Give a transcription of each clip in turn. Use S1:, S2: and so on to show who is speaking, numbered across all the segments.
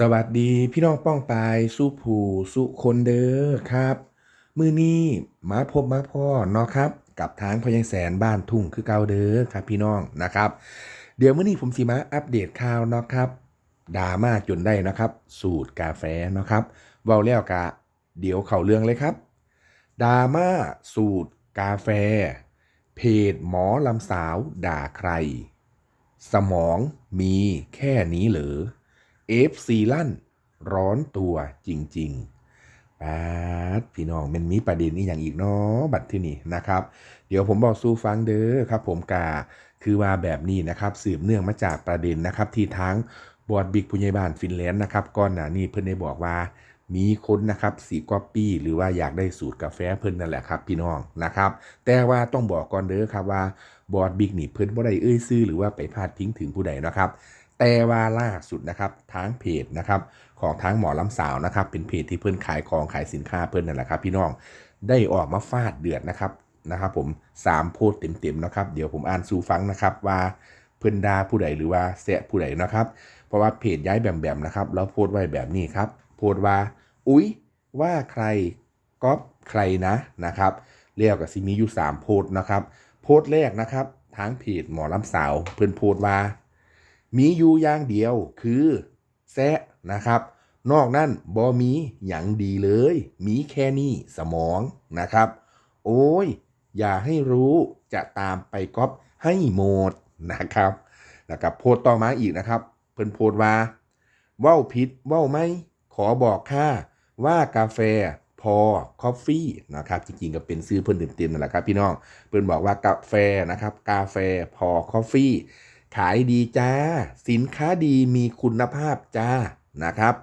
S1: สวัสดีพี่น้องป้องปายสู้ผู้สู้คนเด้อครับ มือนี้มาพบมาพ่อเนาะครับ กับทางพยังแสนบ้านทุ่งคือเก่าเด้อครับพี่น้องนะครับ เดี๋ยวมื้อนี้ผมสิมาอัปเดตข่าวเนาะครับดราม่าจนได้นะครับ สูตรกาแฟเนาะครับเว้าแล้วกะเดี๋ยวเข้าเรื่องเลยครับดราม่าสูตรกาแฟ เพจหมอลำสาวด่าใคร สมองมีแค่นี้เหรอ เอฟซีลั่น ร้อนตัวจริงๆป๊าดพี่น้องมันมีประเด็นนี้อย่างอีกเนาะบัดที่นี่นะครับ เดี๋ยวผมบอกสู้ฟังเด้อครับ ผมกาคือว่าแบบนี้นะครับ สืบเนื่องมาจากประเด็นนะครับที่ทั้งบอร์ดบิ๊กผู้ใหญ่บ้านฟินแลนด์นะครับก่อนหน้านี้เพิ่นได้บอกว่ามีคนนะครับสีก๊อปปี้หรือว่าอยากได้สูตรกาแฟเพิ่นนั่นแหละครับ พี่น้องนะครับ แต่ว่าต้องบอกก่อนเด้อครับว่าบอร์ดบิ๊กนี่เพิ่นบ่ได้เอ้ยซื้อหรือว่าไปพาดพิงถึงผู้ใดนะครับ แต่ว่าล่าสุดนะครับทางเพจนะครับของทางหมอลำสาวนะครับเป็นเพจที่เพิ่อนขายของขายสินค้าเพิ่อนนั่นแหละครับพี่น้องได้ออกมาฟาดเดือดนะครับนะครับผมสามโพสเต็มๆนะครับเดี๋ยวผมอ่านสู่ฟังนะครับว่าเพิ่อนดาผู้ใดหรือว่าแซะผู้ใดนะครับ เพราะว่าเพจย้ายแบมๆนะครับแล้วโพสไว้แบบนี้ครับ โพสว่า อุ๊ย ว่าใครก๊อปใครนะนะครับเรียกกับซิมีอยู่3โพสนะครับ โพสแรกนะครับทางเพจหมอลำสาว เพิ่อนโพสว่า มีอยู่อย่างเดียวคือแซะนะครับ นอกนั้นบอมีอย่างดีเลย มีแค่นี้สมองนะครับ โอ้ย อย่าให้รู้จะตามไปก๊อปให้หมดนะครับแล้วกับโพสต์ต่อมาอีกนะครับ เพิ่นโพสต์ว่าเว้าผิดเว้าไม่ขอบอกค่าว่ากาแฟพอคอฟฟี่นะครับจริงๆก็เป็นซื้อเพิ่นเต็มๆนั่นแหละครับพี่น้องเพิ่นบอกว่ากาแฟนะครับ กาแฟพอคอฟฟี่ ขายดีจ้า สินค้าดีมีคุณภาพจ้านะครับ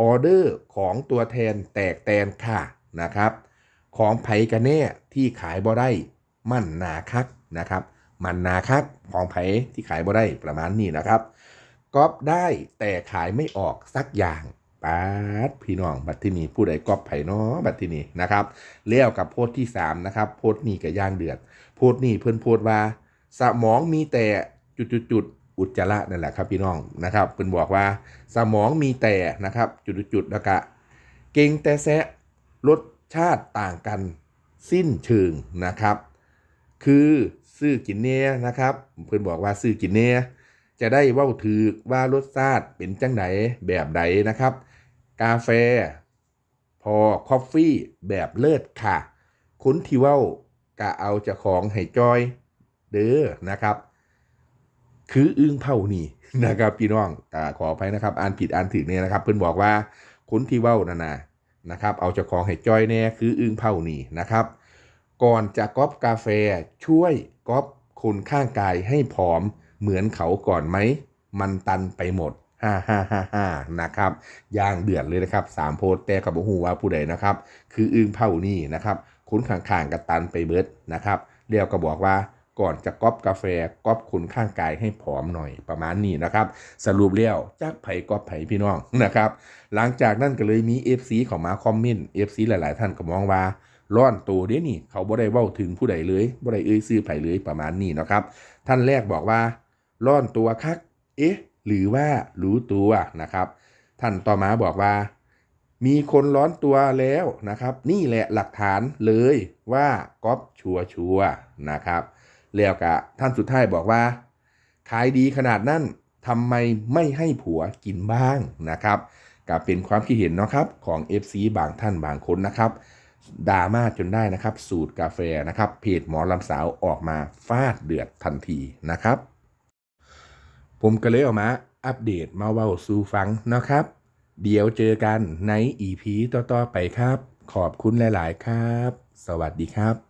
S1: ออเดอร์ของตัวแทนแตกแตนค่ะนะครับ ของไผกันแน่ที่ขายบ่ได้มั่นนาคักนะครับมันนาคักของไผที่ขายบ่ได้ประมาณนี้นะครับก๊อปได้แต่ขายไม่ออกสักอย่างปาดพี่น้องบัดที่นี่ผู้ใดก๊อปไผเนาะบัดที่นี่นะครับเลี้ยวกับโพสต์ที่3นะครับโพสต์นี่กับย่างเดือด โพสต์นี่เพิ่นโพสต์ว่า สมองมีแต่ จุดๆๆอุจจาระนั่นแหละครับพี่น้องนะครับเพิ่นบอกว่าสมองมีแต่นะครับจุดๆๆแล้วก็เก่งแต่แซะรสชาติต่างกันสิ้นเชิงนะครับ คือซื้อกินเนียนะครับ เพื่อนบอกว่าซื้อกินเนียจะได้ว้าถือว่ารสชาติเป็นจังไหนแบบใดนะครับ กาแฟ พอคอฟฟี่แบบเลิศค่ะ คุณที่ว้ากะเอาจะของให้จอย เด้อนะครับ คืออึ้งเผานี่นะครับพี่น้องกาขออภัยนะครับ อ่านผิดอ่านถึงเนี่ยนะครับ เพื่อนบอกว่าคุณที่เว้านานานะครับ เอาเจ้าของให้จ้อยแน่คืออึ้งเผานี่นะครับ ก่อนจะก๊อปกาแฟช่วยก๊อปคนข้างกายให้ผอมเหมือนเขาก่อนไหม มันตันไปหมดฮ่าฮ่าฮ่าฮ่านะครับย่างเดือดเลยนะครับสามโพสแต่กับหูว่าผู้ใดนะครับ คืออึ้งเผานี่นะครับ คุณข้างๆกับตันไปเบิดนะครับเรียวก็บอกว่า ก่อนจะก๊อปกาแฟก๊อปคุณข้างกายให้ผอมหน่อยประมาณนี้นะครับ สรุปเลี้ยวจากไผ่ก๊อปไผ่พี่น้องนะครับ หลังจากนั้นก็เลยมี FC เของมาคอมเมนต์ FC หลาย ๆ ท่านก็มองว่าร้อนตัวเด้นี่เขาบ่ได้เว้าถึงผู้ใดเลยบ่ได้เอ่ยซื้อไผเลยประมาณนี้นะครับ ท่านแรกบอกว่าร้อนตัวคัก เอ๊ะ หรือว่ารู้ตัวนะครับ ท่านต่อมาบอกว่า มีคนร้อนตัวแล้วนะครับ นี่แหละหลักฐานเลยว่าก๊อปชัวชัวร์นะครับ แล้วก็ท่านสุดท้ายบอกว่า ขายดีขนาดนั้นทำไมไม่ให้ผัวกินบ้างนะครับก็เป็นความคิดเห็นนะครับของ FC บางท่านบางคนนะครับดราม่าจนได้นะครับ สูตรกาแฟนะครับเพจหมอลำสาวออกมาฟาดเดือดทันทีนะครับ ผมก็เลยออกมาอัปเดตมาเว้าสู่ฟังนะครับ เดี๋ยวเจอกันใน EP ต่อๆไปครับ ขอบคุณหลาย ๆ ครับ สวัสดีครับ